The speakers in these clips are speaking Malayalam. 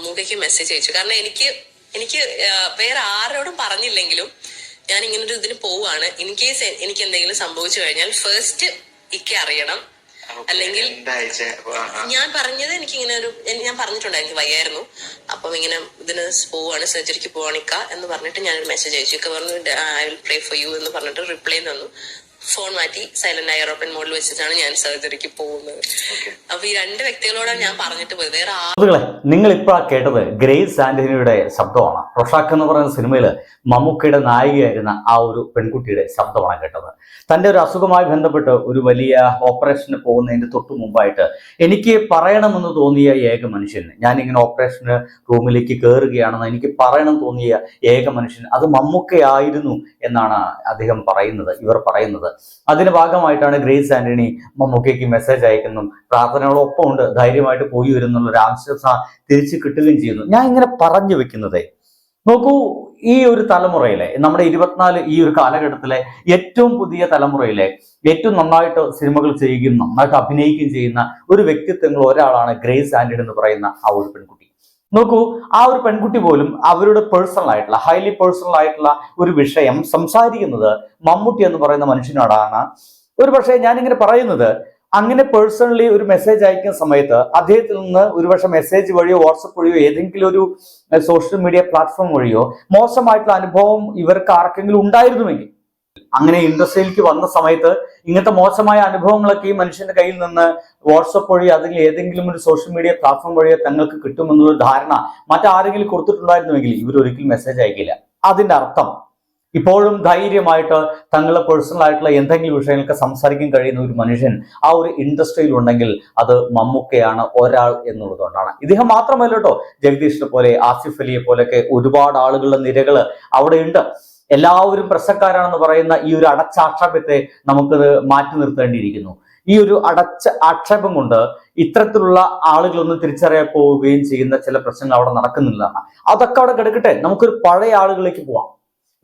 മമ്മൂക്കയ്ക്ക് മെസ്സേജ് അയച്ചു. കാരണം എനിക്ക് എനിക്ക് വേറെ ആരോടും പറഞ്ഞില്ലെങ്കിലും ഞാൻ ഇങ്ങനെ ഒരു ഇതിന് പോവാണ് ഇൻ കേസ് എനിക്ക് എന്തെങ്കിലും സംഭവിച്ചു കഴിഞ്ഞാൽ ഫസ്റ്റ് ഇക്ക അറിയണം. അല്ലെങ്കിൽ. ഞാൻ പറഞ്ഞത് എനിക്ക് ഇങ്ങനെ ഒരു ഞാൻ പറഞ്ഞിട്ടുണ്ട് എനിക്ക് വയ്യായിരുന്നു. അപ്പം ഇങ്ങനെ ഇതിന് പോവാണ് സർജറിക്ക് പോവാണിക്ക എന്ന് പറഞ്ഞിട്ട് ഞാനൊരു മെസ്സേജ് അയച്ചു. ഇക്ക പറഞ്ഞു I will pray for you എന്ന് പറഞ്ഞിട്ട് റിപ്ലൈ തന്നു. ഫോൺ മാറ്റി സൈലന്റ് എയറോപ്ലെയിൻ മോഡിൽ വെച്ചിട്ടാണ് ഞാൻ സർജറിക്ക് പോകുന്നത്. അപ്പൊ ഈ രണ്ട് വ്യക്തികളോടാണ് ഞാൻ പറഞ്ഞിട്ട് പോയത്. വേറെ സുഹൃത്തുക്കളെ നിങ്ങൾ ഇപ്പോൾ കേട്ടത് ഗ്രേസ് ആന്റണിയുടെ ശബ്ദമാണ്. റൊഷാക്ക് എന്ന് പറയുന്ന സിനിമയിൽ മമ്മൂക്കയുടെ നായികയായിരുന്ന ആ ഒരു പെൺകുട്ടിയുടെ ശബ്ദമാണ് കേട്ടത്. തന്റെ ഒരു അസുഖമായി ബന്ധപ്പെട്ട് ഒരു വലിയ ഓപ്പറേഷന് പോകുന്നതിന് തൊട്ട് മുമ്പായിട്ട് എനിക്ക് പറയണമെന്ന് തോന്നിയ ഏക മനുഷ്യൻ ഞാനിങ്ങനെ ഓപ്പറേഷന് റൂമിലേക്ക് കയറുകയാണെന്ന് എനിക്ക് പറയണം തോന്നിയ ഏക മനുഷ്യൻ അത് മമ്മൂക്കയായിരുന്നു എന്നാണ് അദ്ദേഹം പറയുന്നത് ഇവർ പറയുന്നത്. അതിന്റെ ഭാഗമായിട്ടാണ് ഗ്രേസ് ആന്റണി മമ്മൂക്കയ്ക്ക് മെസ്സേജ് അയക്കുന്നു പ്രാർത്ഥനകളൊപ്പം ഉണ്ട് ധൈര്യമായിട്ട് പോയി വരുന്നുള്ള ഒരു ആശ്വാസ തിരിച്ചു കിട്ടുകയും ചെയ്യുന്നു. ഞാൻ ഇങ്ങനെ പറഞ്ഞു വെക്കുന്നതേ നോക്കൂ ഈ ഒരു തലമുറയിലെ നമ്മുടെ ഇരുപത്തിനാല് ഈ ഒരു കാലഘട്ടത്തിലെ ഏറ്റവും പുതിയ തലമുറയിലെ ഏറ്റവും നന്നായിട്ട് സിനിമകൾ ചെയ്യുകയും നന്നായിട്ട് അഭിനയിക്കുകയും ചെയ്യുന്ന ഒരു വ്യക്തിത്വങ്ങൾ ഒരാളാണ് ഗ്രേസ് ആന്റണി എന്ന് പറയുന്ന ആ ഒരു പെൺകുട്ടി. നോക്കൂ ആ ഒരു പെൺകുട്ടി പോലും അവരുടെ പേഴ്സണൽ ആയിട്ടുള്ള ഹൈലി പേഴ്സണൽ ആയിട്ടുള്ള ഒരു വിഷയം സംസാരിക്കുന്നത് മമ്മൂട്ടി എന്ന് പറയുന്ന മനുഷ്യനോടാണ്. ഒരു പക്ഷേ ഞാനിങ്ങനെ പറയുന്നത് അങ്ങനെ പേഴ്സണലി ഒരു മെസ്സേജ് അയക്കുന്ന സമയത്ത് അദ്ദേഹത്തിൽ നിന്ന് ഒരുപക്ഷെ മെസ്സേജ് വഴിയോ വാട്സപ്പ് വഴിയോ ഏതെങ്കിലും ഒരു സോഷ്യൽ മീഡിയ പ്ലാറ്റ്ഫോം വഴിയോ മോശമായിട്ടുള്ള അനുഭവം ഇവർക്ക് ആർക്കെങ്കിലും ഉണ്ടായിരുന്നുവെങ്കിൽ അങ്ങനെ ഇൻഡസ്ട്രിയിലേക്ക് വന്ന സമയത്ത് ഇങ്ങനത്തെ മോശമായ അനുഭവങ്ങളൊക്കെ ഈ മനുഷ്യന്റെ കയ്യിൽ നിന്ന് വാട്സപ്പ് വഴി അല്ലെങ്കിൽ ഏതെങ്കിലും ഒരു സോഷ്യൽ മീഡിയ പ്ലാറ്റ്ഫോം വഴിയോ തങ്ങൾക്ക് കിട്ടുമെന്നുള്ള ധാരണ മറ്റാരെങ്കിലും കൊടുത്തിട്ടുണ്ടായിരുന്നുവെങ്കിൽ ഇവർ ഒരിക്കലും മെസ്സേജ് അയക്കില്ല. അതിന്റെ അർത്ഥം ഇപ്പോഴും ധൈര്യമായിട്ട് തങ്ങളുടെ പേഴ്സണൽ ആയിട്ടുള്ള എന്തെങ്കിലും വിഷയങ്ങൾക്ക് സംസാരിക്കാൻ കഴിയുന്ന ഒരു മനുഷ്യൻ ആ ഒരു ഇൻഡസ്ട്രിയിൽ ഉണ്ടെങ്കിൽ അത് മമ്മൂക്കയാണ് ഒരാൾ എന്നുള്ളതുകൊണ്ടാണ്. ഇദ്ദേഹം മാത്രമല്ല കേട്ടോ ജഗദീഷിനെ പോലെ ആസിഫ് അലിയെ പോലെയൊക്കെ ഒരുപാട് ആളുകളുടെ നിരകൾ അവിടെയുണ്ട് എല്ലാവരും പ്രശ്നക്കാരാണെന്ന് പറയുന്ന ഈ ഒരു അടച്ച ആക്ഷേപത്തെ നമുക്കത് മാറ്റി നിർത്തേണ്ടിയിരിക്കുന്നു. ഈ ഒരു അടച്ച ആക്ഷേപം കൊണ്ട് ഇത്തരത്തിലുള്ള ആളുകളൊന്നും തിരിച്ചറിയാൻ പോവുകയും ചെയ്യുന്ന ചില പ്രശ്നങ്ങൾ അവിടെ നടക്കുന്നില്ലതാണ് അതൊക്കെ അവിടെ കിടക്കട്ടെ. നമുക്കൊരു പഴയ ആളുകളിലേക്ക് പോവാം.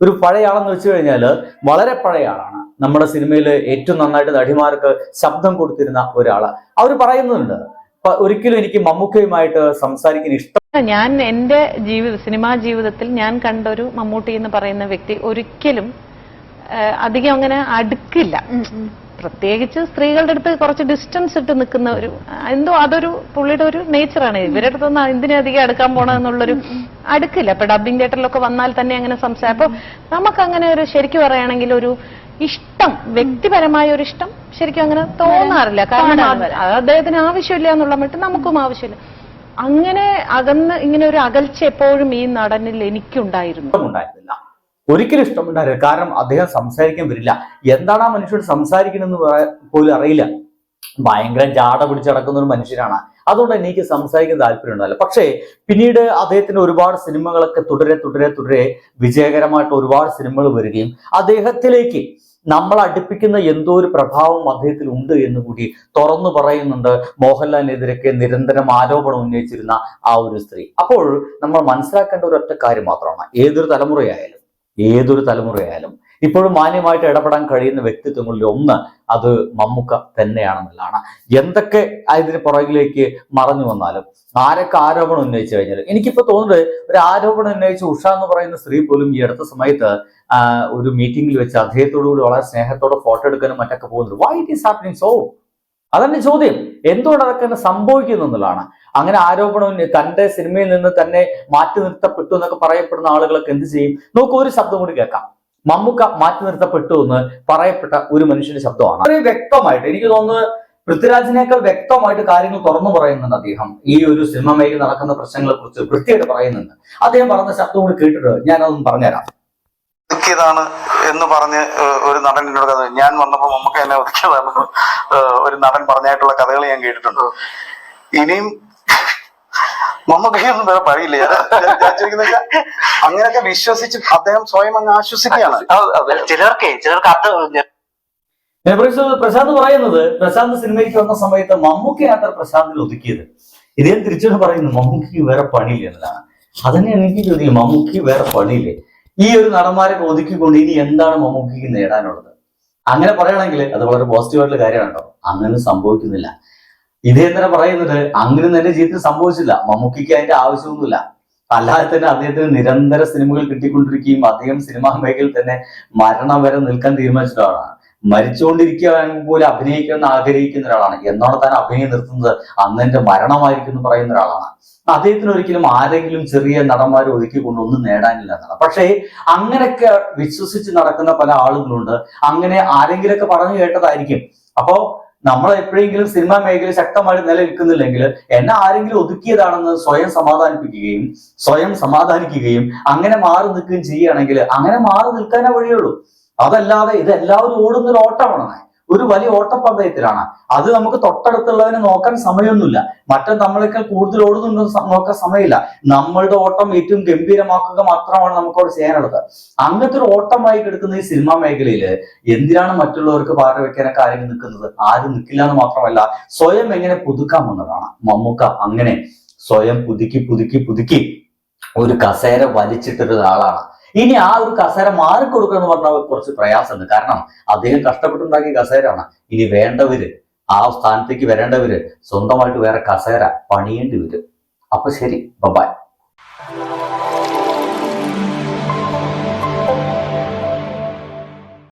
ഒരു പഴയ ആളെന്ന് വെച്ച് കഴിഞ്ഞാൽ വളരെ പഴയ ആളാണ്. നമ്മുടെ സിനിമയിൽ ഏറ്റവും നന്നായിട്ട് നടിമാർക്ക് ശബ്ദം കൊടുത്തിരുന്ന ഒരാൾ. അവർ പറയുന്നുണ്ട് "പ- ഒരിക്കലും എനിക്ക് മമ്മൂക്കയുമായിട്ട് സംസാരിക്കാൻ ഇഷ്ടം ഞാൻ എന്റെ ജീവിത സിനിമാ ജീവിതത്തിൽ ഞാൻ കണ്ട ഒരു മമ്മൂട്ടി എന്ന് പറയുന്ന വ്യക്തി ഒരിക്കലും അധികം അങ്ങനെ അടുക്കില്ല. പ്രത്യേകിച്ച് സ്ത്രീകളുടെ അടുത്ത് കുറച്ച് ഡിസ്റ്റൻസ് ഇട്ട് നിൽക്കുന്ന ഒരു എന്തോ അതൊരു പുള്ളിയുടെ ഒരു നേച്ചറാണ് ഇവരുടെ അടുത്തൊന്നും എന്തിനധികം അടുക്കാൻ പോണെന്നുള്ളൊരു അടുക്കില്ല. ഇപ്പൊ ഡബിംഗ് തിയേറ്ററിലൊക്കെ വന്നാൽ തന്നെ അങ്ങനെ സംസാരം അപ്പൊ നമുക്കങ്ങനെ ഒരു ശരിക്കും പറയുകയാണെങ്കിൽ ഒരു ഇഷ്ടം വ്യക്തിപരമായ ഒരു ഇഷ്ടം ശരിക്കും അങ്ങനെ തോന്നാറില്ല. കാരണം അദ്ദേഹത്തിന് ആവശ്യമില്ല എന്നുള്ള മറ്റും നമുക്കും ആവശ്യമില്ല. അങ്ങനെ അകന്ന് ഇങ്ങനെ ഒരു അകൽച്ച എപ്പോഴും ഈ നടനിൽ എനിക്കുണ്ടായിരുന്നു. ഉണ്ടായിരുന്നില്ല ഒരിക്കലും ഇഷ്ടമുണ്ടായിരുന്നില്ല കാരണം അദ്ദേഹം സംസാരിക്കാൻ വരില്ല. എന്താണ് ആ മനുഷ്യൻ സംസാരിക്കണമെന്ന് പോലും അറിയില്ല. ഭയങ്കര ജാട പിടിച്ച് നടക്കുന്ന ഒരു മനുഷ്യനാണ്. അതുകൊണ്ട് എനിക്ക് സംസാരിക്കാൻ താല്പര്യം പക്ഷേ പിന്നീട് അദ്ദേഹത്തിന്റെ ഒരുപാട് സിനിമകളൊക്കെ തുടരെ തുടരെ തുടരെ വിജയകരമായിട്ട് ഒരുപാട് സിനിമകൾ വരികയും അദ്ദേഹത്തിലേക്ക് നമ്മൾ അടുപ്പിക്കുന്ന എന്തോ ഒരു പ്രഭാവം അദ്ദേഹത്തിൽ ഉണ്ട് എന്ന് കൂടി തുറന്നു പറയുന്നുണ്ട്. മോഹൻലാലിനെതിരൊക്കെ നിരന്തരം ആരോപണം ഉന്നയിച്ചിരുന്ന ആ ഒരു സ്ത്രീ. അപ്പോൾ നമ്മൾ മനസ്സിലാക്കേണ്ട ഒരു ഒറ്റ കാര്യം മാത്രമാണ്. ഏതൊരു തലമുറയായാലും ഏതൊരു തലമുറയായാലും ഇപ്പോഴും മാന്യമായിട്ട് ഇടപെടാൻ കഴിയുന്ന വ്യക്തിത്വങ്ങളിൽ ഒന്ന് അത് മമ്മൂക്ക തന്നെയാണെന്നുള്ളതാണ്. എന്തൊക്കെ ഇതിന് പുറകിലേക്ക് മറഞ്ഞു വന്നാലും ആരൊക്കെ ആരോപണം ഉന്നയിച്ചു കഴിഞ്ഞാലും എനിക്കിപ്പോ തോന്നുന്നത് ഒരു ആരോപണം ഉന്നയിച്ച ഉഷ എന്ന് പറയുന്ന സ്ത്രീ പോലും ഈ അടുത്ത സമയത്ത് ഒരു മീറ്റിംഗിൽ വെച്ച് അദ്ദേഹത്തോടു കൂടി വളരെ സ്നേഹത്തോടെ ഫോട്ടോ എടുക്കാനും മറ്റൊക്കെ പോകുന്നത് why it is happening so അതന്നെ ചോദ്യം. എന്തുകൊണ്ട് അതൊക്കെ സംഭവിക്കുന്നു എന്നുള്ളതാണ്. അങ്ങനെ ആരോപണം തന്റെ സിനിമയിൽ നിന്ന് തന്നെ മാറ്റി നിർത്തപ്പെട്ടു എന്നൊക്കെ പറയപ്പെടുന്ന ആളുകളൊക്കെ എന്ത് ചെയ്യും? നമുക്ക് ഒരു ശബ്ദം കൂടി കേൾക്കാം. മമ്മൂക്ക മാറ്റി നിർത്തപ്പെട്ടു എന്ന് പറയപ്പെട്ട ഒരു മനുഷ്യന്റെ ശബ്ദമാണ്. വളരെ വ്യക്തമായിട്ട് എനിക്ക് തോന്നുന്നത് പൃഥ്വിരാജിനേക്കാൾ വ്യക്തമായിട്ട് കാര്യങ്ങൾ തുറന്നു പറയുന്നുണ്ട് അദ്ദേഹം. ഈ ഒരു സിനിമ മേഖല നടക്കുന്ന പ്രശ്നങ്ങളെ കുറിച്ച് വൃത്തിയായിട്ട് പറയുന്നുണ്ട്. അദ്ദേഹം പറഞ്ഞ ശബ്ദം കൂടി കേട്ടിട്ട് ഞാനതൊന്ന് പറഞ്ഞുതരാം. ഒതുക്കിയതാണ് എന്ന് പറഞ്ഞ് ഒരു നടൻ എന്നോട് കഥ ഞാൻ വന്നപ്പോ നമുക്ക് എന്നെ ഒതുക്കിയതാണെന്ന് ഒരു നടൻ പറഞ്ഞായിട്ടുള്ള കഥകൾ ഞാൻ കേട്ടിട്ടുണ്ട്. ഇനിയും ഞാൻ- ഞാൻ ചോദിക്കുന്നത് അങ്ങനെയൊക്കെ വിശ്വസിച്ച് അദ്ദേഹം സ്വയം അങ്ങ് ആശ്വസിക്കുകയാണ്. ചിലർക്ക് ചിലർക്ക് അത് പ്രശാന്ത് പറയുന്നത് പ്രശാന്ത് സിനിമയ്ക്ക് വന്ന സമയത്ത് മമ്മൂക്കയാണ് പ്രശാന്തിൽ ഒതുക്കിയത്. ഇദ്ദേഹം തിരിച്ചു പറയുന്നു മമ്മൂക്ക് വേറെ പണിയില്ല എന്നതാണ് അതന്നെ എനിക്ക് ചോദിക്കും മമ്മൂക്ക് വേറെ പണിയില്ലേ? ഈ ഒരു നടന്മാരെ ഒതുക്കിക്കൊണ്ട് ഇനി എന്താണ് മമ്മൂക്കിക്ക് നേടാനുള്ളത്? അങ്ങനെ പറയുകയാണെങ്കിൽ അത് വളരെ പോസിറ്റീവായിട്ടുള്ള കാര്യമാണ് കേട്ടോ. അങ്ങനെ സംഭവിക്കുന്നില്ല. ഇതേന്ദ്രൻ പറയുന്നത് അങ്ങനെ തന്നെ ജീവിതത്തിൽ സംഭവിച്ചില്ല. മമ്മൂക്കിക്ക് അതിന്റെ ആവശ്യമൊന്നുമില്ല. അല്ലാതെ തന്നെ അദ്ദേഹത്തിന് നിരന്തര സിനിമകൾ കിട്ടിക്കൊണ്ടിരിക്കുകയും അദ്ദേഹം സിനിമാ മേഖലയിൽ തന്നെ മരണം വരെ നിൽക്കാൻ തീരുമാനിച്ച ഒരാളാണ് മരിച്ചുകൊണ്ടിരിക്കാൻ പോലും അഭിനയിക്കണമെന്ന് ആഗ്രഹിക്കുന്ന ഒരാളാണ്. എന്നോട് താൻ അഭിനയം നിർത്തുന്നത് അന്ന് എന്റെ മരണമായിരിക്കും എന്ന് പറയുന്ന ഒരാളാണ്. അദ്ദേഹത്തിന് ഒരിക്കലും ആരെങ്കിലും ചെറിയ നടന്മാരെ ഒതുക്കിക്കൊണ്ട് ഒന്നും നേടാനില്ല എന്നാണ്. പക്ഷേ അങ്ങനെയൊക്കെ വിശ്വസിച്ച് നടക്കുന്ന പല ആളുകളുണ്ട്. അങ്ങനെ ആരെങ്കിലൊക്കെ പറഞ്ഞു കേട്ടതായിരിക്കും. അപ്പോ നമ്മൾ എപ്പോഴെങ്കിലും സിനിമാ മേഖല ശക്തമായിട്ട് നിലനിൽക്കുന്നില്ലെങ്കിൽ എന്നെ ആരെങ്കിലും ഒതുക്കിയതാണെന്ന് സ്വയം സമാധാനിപ്പിക്കുകയും സ്വയം സമാധാനിക്കുകയും അങ്ങനെ മാറി നിൽക്കുകയും ചെയ്യുകയാണെങ്കിൽ അങ്ങനെ മാറി നിൽക്കാനേ വഴിയുള്ളൂ. അതല്ലാതെ ഇത് എല്ലാവരും ഓടുന്ന ഒരു ഓട്ടമാണ്? ഒരു വലിയ ഓട്ടപ്പന്തയത്തിലാണ് അത് നമുക്ക് തൊട്ടടുത്തുള്ളവനെ നോക്കാൻ സമയമൊന്നുമില്ല. മറ്റേ നമ്മളെക്കാൾ കൂടുതൽ ഓടുന്നുണ്ടോ നോക്കാൻ സമയമില്ല. നമ്മളുടെ ഓട്ടം ഏറ്റവും ഗംഭീരമാക്കുക മാത്രമാണ് നമുക്ക് അവിടെ ചെയ്യാനുള്ളത്. അങ്ങനത്തെ ഒരു ഓട്ടമായി കിടക്കുന്ന ഈ സിനിമാ മേഖലയിൽ എന്തിനാണ് മറ്റുള്ളവർക്ക് പാട്ട് വെക്കാനൊക്കെ കാര്യങ്ങൾ നിൽക്കുന്നത്? ആരും നിൽക്കില്ല എന്ന് മാത്രമല്ല സ്വയം എങ്ങനെ പുതുക്കാമെന്നതാണ് മമ്മൂക്ക അങ്ങനെ സ്വയം പുതുക്കി പുതുക്കി പുതുക്കി ഒരു കസേര വലിച്ചിട്ടൊരു ആളാണ് ഇനി ആ ഒരു കസേര മാറിക്കൊടുക്കുക എന്ന് പറഞ്ഞാൽ കുറച്ച് പ്രയാസമുണ്ട്. കാരണം അദ്ദേഹം കഷ്ടപ്പെട്ടുണ്ടാക്കിയ കസേരയാണ്. ഇനി വേണ്ടവര് ആ സ്ഥാനത്തേക്ക് വരേണ്ടവര് സ്വന്തമായിട്ട് വേറെ കസേര പണിയേണ്ടി വരും. അപ്പൊ ശരി ബൈ